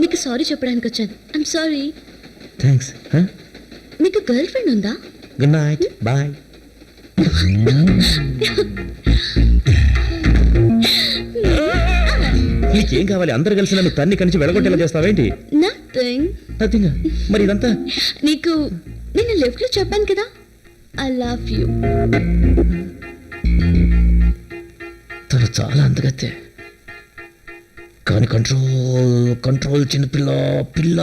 నీకు సారీ చెప్పడానికి వచ్చాను. ఐమ్ సారీ థ్యాంక్స్ నీకు గర్ల్ ఫ్రెండ్ ఉందా గుడ్ నైట్ బాయ్ నీకేం కావాలి? అందరు కలిసి నన్ను తన్ని కనిచి వెళ్ళగొట్టేలా చేస్తావేంటి నథింగ్ నథింగ్. మరి ఇదంతా? నీకు నేను లెఫ్ట్లో చెప్పాను కదా? ఐ లవ్ యూ తను చాలా అందగత్తే. కానీ కంట్రోల్ కంట్రోల్ చిన్న పిల్ల పిల్ల.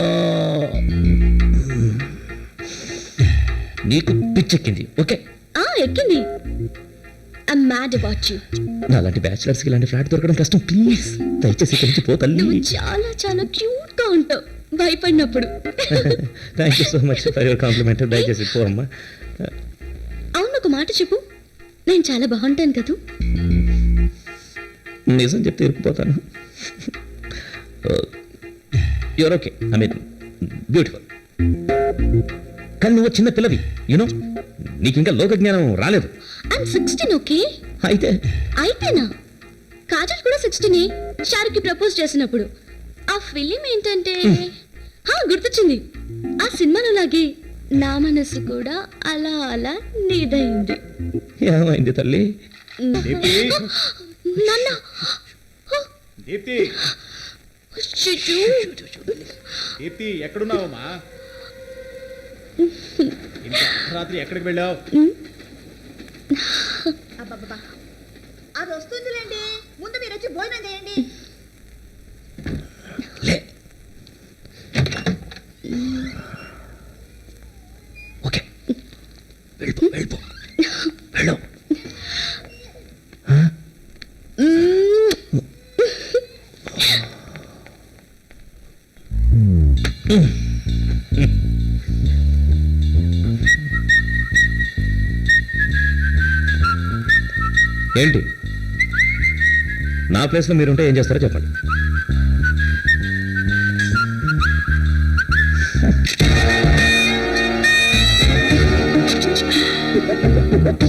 నీకు పిచ్చెక్కింది ఓకే? ఆ ఎక్కింది. ఐ మ్యాడ్ అబౌట్ యూ నాలాంటి బ్యాచిలర్స్కి ఇలాంటి ఫ్లాట్ దొరకడం కష్టం ప్లీజ్. దయచేసి ఇక్కడి నుంచి పో తల్లి. నువ్వు చాలా చాలా క్యూట్గా ఉంటావు. భయపడినప్పుడు. Thank you so much for your compliment దయచేసి పో అమ్మా. ఒక మాట చెప్పు. నేను చాలా బాగుంటాను కదూ. నిజం చెప్తే ఇరుక్కుపోతాను. Your okay I mean beautiful కానీ నువ్వు చిన్న పిల్లవి యూనో నీకు ఇంకా లోక జ్ఞానం రాలేదు. ఐమ్ సిక్స్టీన్ ఓకే అయితే? అయితేనా? కాజల్ కూడా సిక్స్టీనే షారుకి ప్రపోజ్ చేసినప్పుడు. ఆ ఫిలిం ఏంటంటే? హా గుర్తొచ్చింది. ఆ సినిమాలో లాగే నా మనసు కూడా అలా అలా నీదైంది. ఏమైంది తల్లి? దీప్తి నాన్న. దీప్తి అచ్చచ్చో. దీప్తి ఎక్కడున్నావమ్మా? ఇంత రాత్రి ఎక్కడికి వెళ్ళావు. అది వస్తుందిలేండి. ముందు మీరు వచ్చి భోజనం చేయండి. వెళ్ళిపో. వెళ్ళిపో వెళ్ళు. ఏంటి? నా ప్లేస్లో మీరుంటే ఏం చేస్తారో చెప్పండి. Thank you.